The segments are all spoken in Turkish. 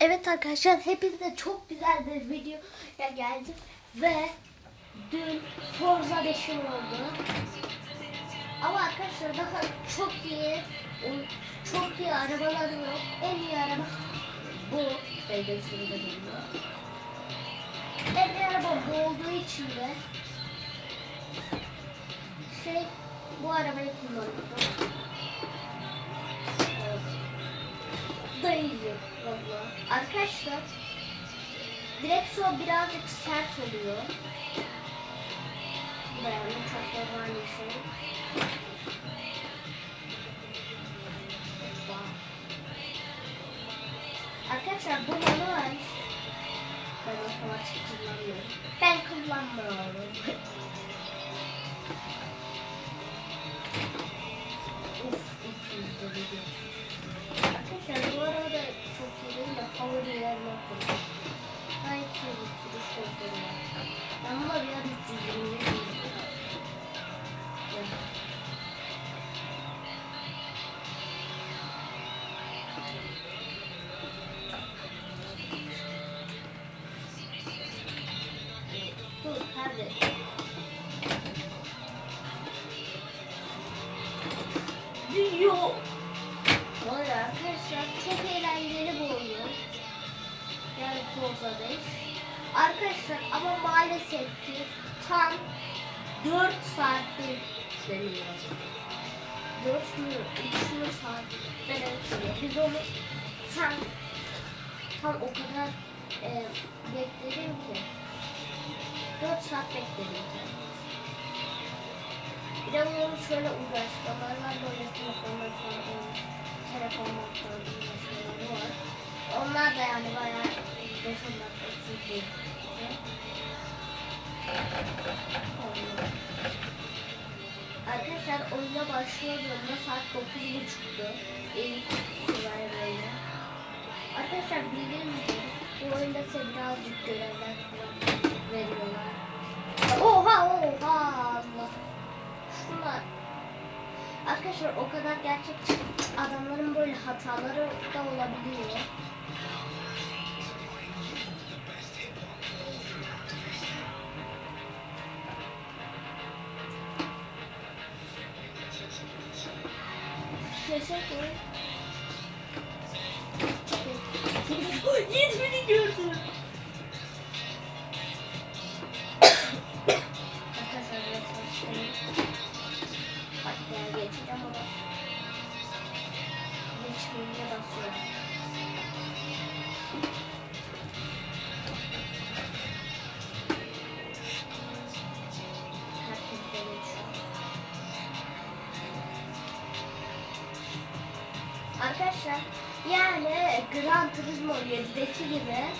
Evet arkadaşlar hepinize çok güzel bir videoya geldim ve dün Forza 5'im oldu. Ama arkadaşlar daha çok iyi çok iyi arabalarım yok. En iyi araba bu. Geliyor. En iyi araba bu olduğu için de şey bu arabayı kullanıyorum. Dayıcı valla. Arkadaşlar direksiyon birazcık sert oluyor. Bu da yani çok normal bir şey. Arkadaşlar bu manuel. Ben otomatik kullanmıyorum. Ben kullanmıyorum. Uf, 200 de video. Arkadaşlar favorilerime koyayım. Gayet iyi bir sürüş konforu var. Ben buna bir an 320'ye koydum. Dur kardeşim. Diyor. Valla arkadaşlar çok eğlenceli bu. Yani 5. Arkadaşlar ama maalesef ki tam 4 saatte dönüyor. 4 mü 3 mü saat dönüyor. Biz onu tam tam o kadar e, bekledim ki 4 saat bekledim. Bir de bunun şöyle uğraşmalar var böyle telefonlar falan telefonlar falan uğraşmaları var. Onlar da yani bayağı 5 dakika sürüyor. Arkadaşlar oyuna başladığımda saat 9.30'du. İlk Survivor'da. Arkadaşlar bildiğiniz gibi bu oyunda size birazcık görevler veriyorlar. Oha oha Allah. Şunlar. Arkadaşlar o kadar gerçekçi adamların böyle hataları da olabiliyor. 7'deki gibi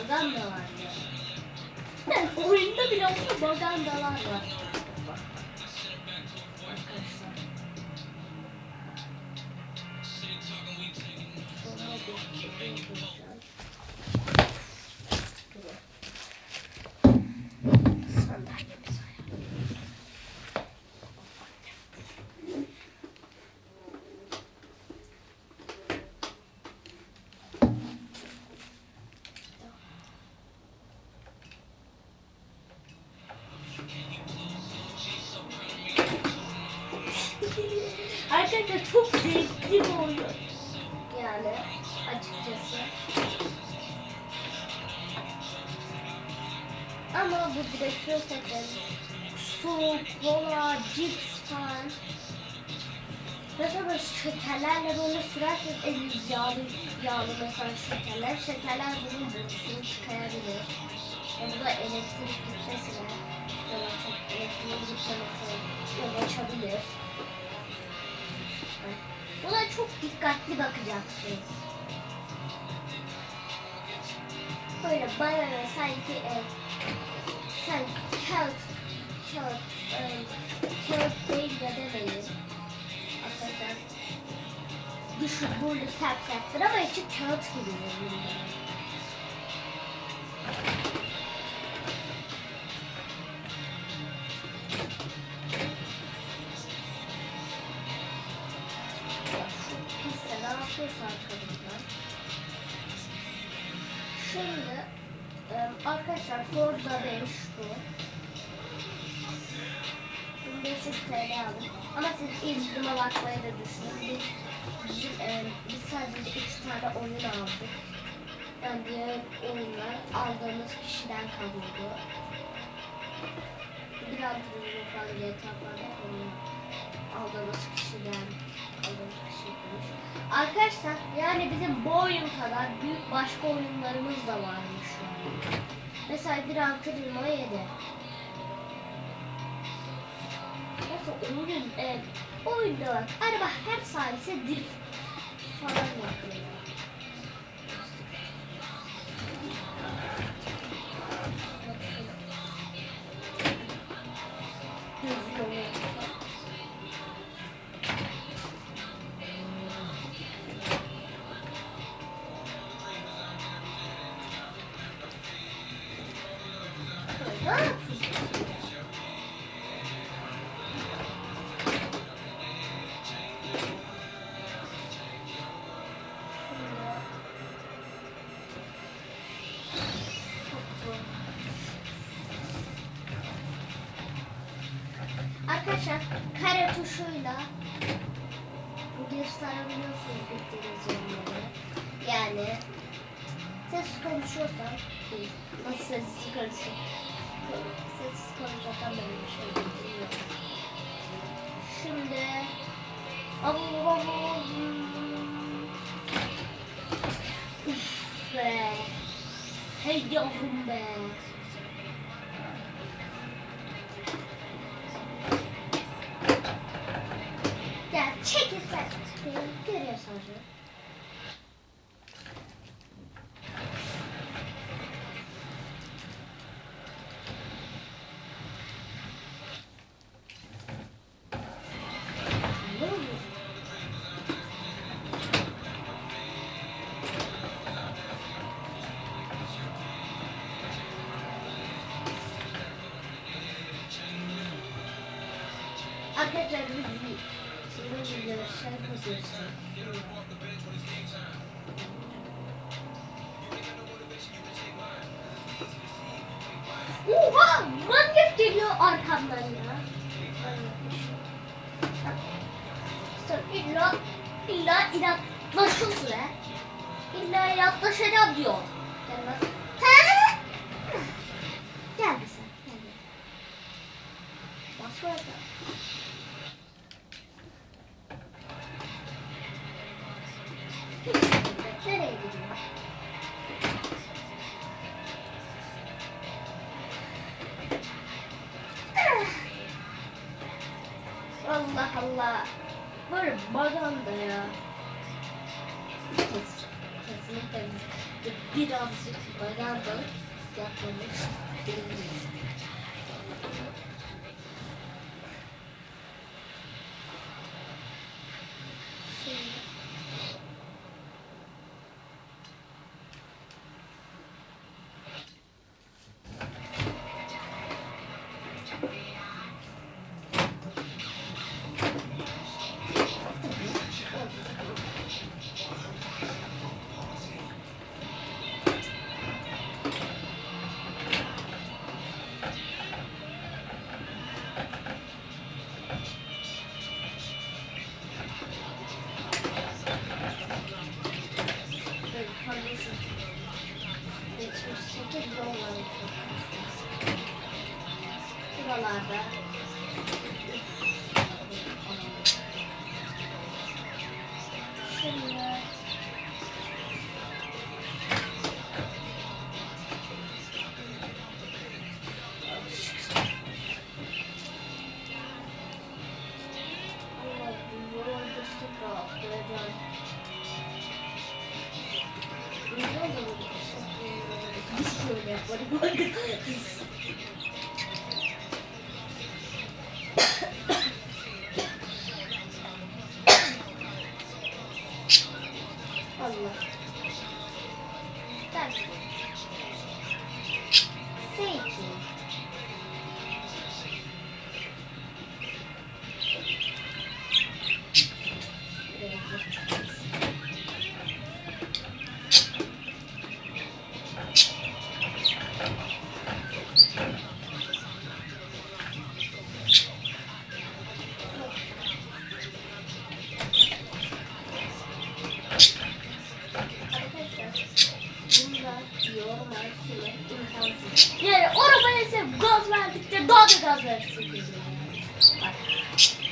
çok propaganda var ya. Ben oyunda bile propagandalar var. Çok zevkli bir oyun. Yani açıkçası. Ama bu direksiyon setleri su, kola, cips falan Mesela böyle şekerlerle böyle sürerseniz eliniz yağlı, yağlı mesela şekerler. Şekerler bunun boşluğunu çıkarabilir. Yani bu da elektrik gitmesine da çok elektriğin gitmemesine yol açabilir. Buna çok dikkatli bakacaksınız. Böyle banana sanki e, sanki kağıt kağıt e, kağıt değil de demeyin. Arkadaşlar dışı böyle sert serttir ama içi kağıt gibi görünüyor. Şimdi arkadaşlar Forza 5 bu. 1500 TL aldım. Ama siz indirime bakmayı da düşünün. Biz, biz sadece iki tane oyun aldık. Yani diğer oyunlar aldığımız kişiden kalıyordu. Bir antrenörü falan oyun aldığımız kişiden kişiymiş. Arkadaşlar yani bizim bu oyun kadar büyük başka oyunlarımız da varmış. Mesela bir antrenörü 7. Nasıl oyun, e, oyunda bak. Araba her salise drift falan yapıyor. Arkadaşlar kare tuşuyla gösterebiliyorsunuz gittiğiniz yerleri. Yani ses konuşuyorsan değil. Nasıl sessiz konuşuyor? Sessiz konuşacaktan böyle bir şey bilmiyorum. Şimdi Allah Üf be. Hey yavrum Oha! Manyak geliyor arkamdan ya. Sen illa illa inatlaşıyorsun he. İlla inatlaşacağım diyor. Gel birazcık maganda yapmamış değiliz. Şimdi Yani arabaya ise gaz verdikçe daha da gaz.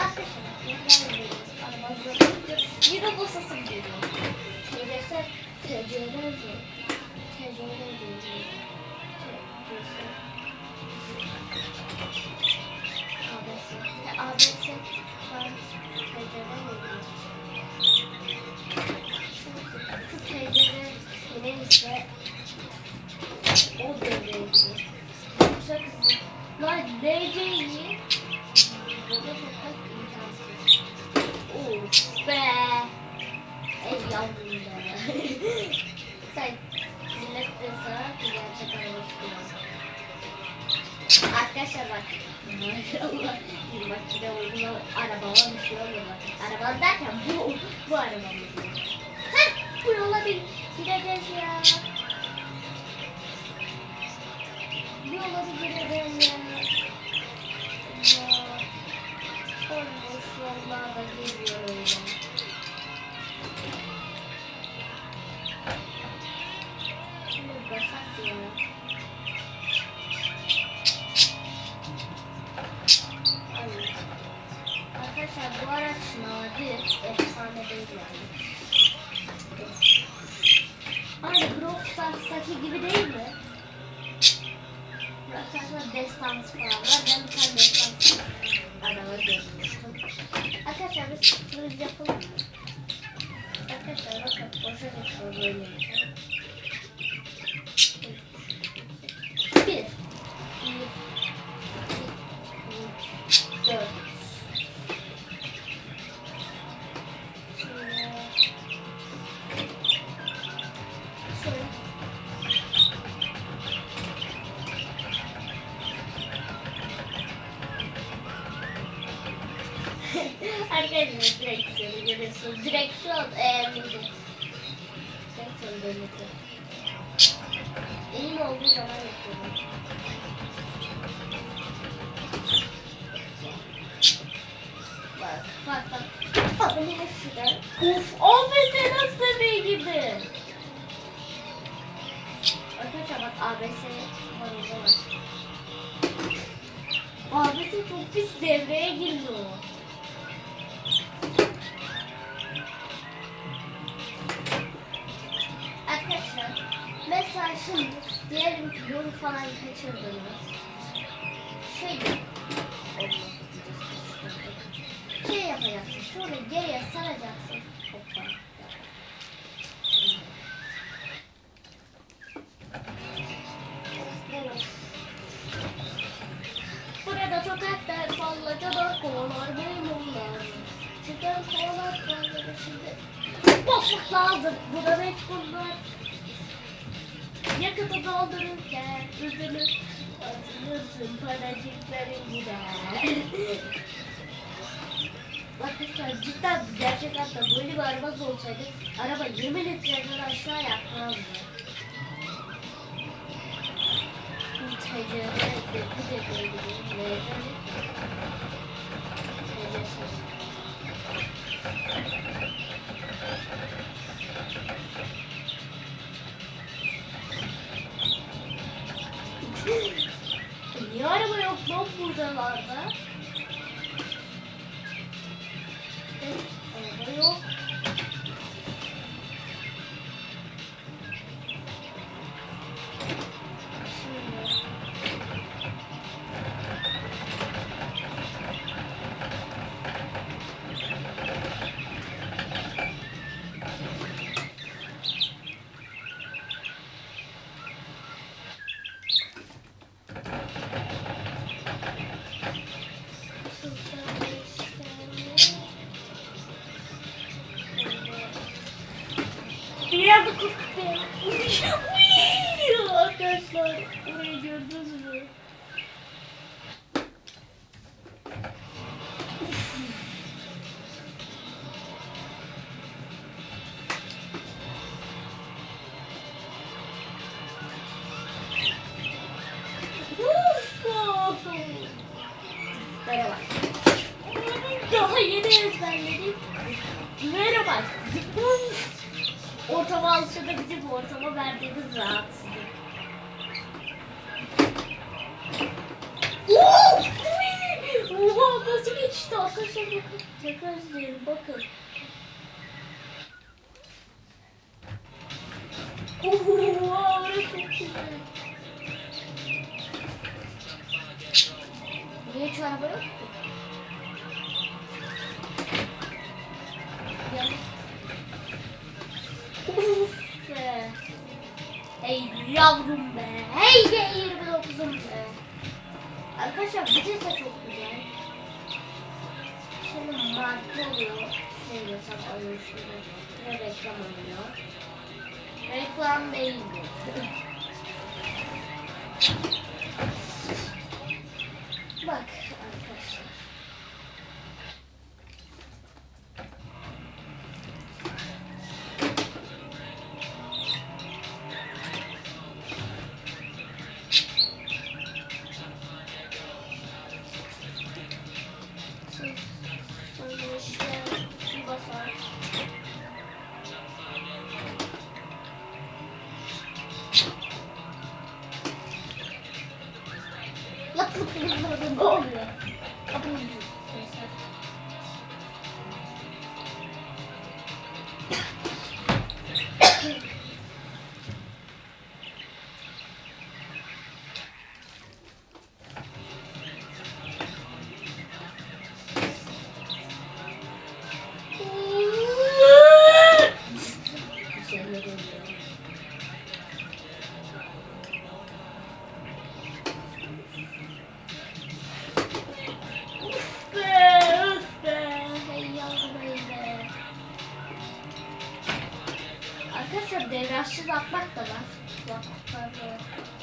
Arkadaşlar ben veriyorum. Arabamda yine basasım geliyor. Şeylerse TC'ler diyor. TC'ler diyor. ABS. ABS TC'ler veriyorum. Şu teyzenin neyse o. Yoksa kızlar DC'yi be. Ey yavrum. Sen millet de sana gerçek araba. Arkadaşlar bak. Maşallah. Bir makine uygulama arabama bir bak. Arabam derken bu, bu arabamız. Heh, bu yola bir gireceğiz ya. Bu yola bir gireceğiz ya. Bomboş yollarda geliyor öyle. Şimdi basak ya. Arkadaşlar bu araç nadir, efsane değil yani. Aynı Brawl Stars'taki gibi değil mi? Brawl Stars'ta destans falan var. Ben bir tane destans araba görmüştüm. Arkadaşlar biz yapalım mı? Arkadaşlar bakın boşa geçiyor böyle. Arkadaşlar direksiyonu görüyorsunuz. Direksiyon eee Direksiyon dönüyor. Elim olduğu zaman yapıyorum. Bak bak bak. Bak bu ne sıra? Uf, ABS nasıl bir gibi? Arkadaşlar bak ABS var. ABS çok pis devreye giriyor. Arkadaşlar mesela şimdi diyelim ki yolu falan kaçırdınız. Şey. Şey yapacaksın. Şöyle geriye saracaksın. Hoppa. Evet. Burada sokakta sallaca da kovalar maymunlar. Çıkan kovalar kovaları şimdi. Boşluk lazım. Bu da net bunlar. Yakıtı doldururken üzülüp atılırsın paracıkların gider. Arkadaşlar cidden gerçek hayatta böyle bir arabası olsaydı araba 20 litreden aşağı yakmazdı. TC'de de bu da böyle bir Merhaba. Daha yeni ezberledik. Merhaba. Zıplın. Ortama alışada bizim ortama verdiğimiz rahatsızlık. Oo! Oha nasıl geçti arkadaşlar bakın. Tekrar izleyelim bakın. Oha orası çok güzel. Hey yavrum be. Hey be 29'um be. Arkadaşlar bu da çok güzel. Şimdi marka oluyor. Şey hesap alıyor şimdi. Ve reklam oluyor. Reklam değil bu. Devrajsız atmak da var. Var.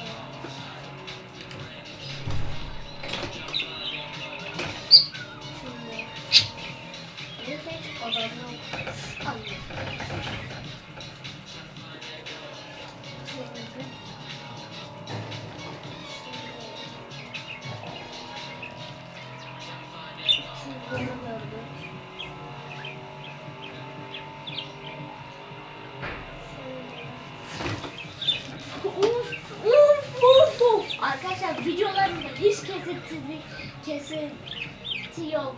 Arkadaşlar videolarımda hiç kesintisiz kesinti yok.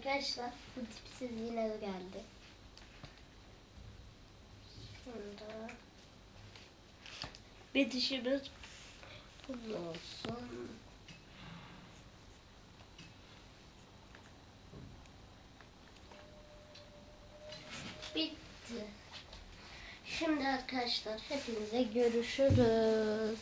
Arkadaşlar bu tipsiz yine geldi. Şunda bir bunun olsun. Bitti. Şimdi arkadaşlar hepinize görüşürüz.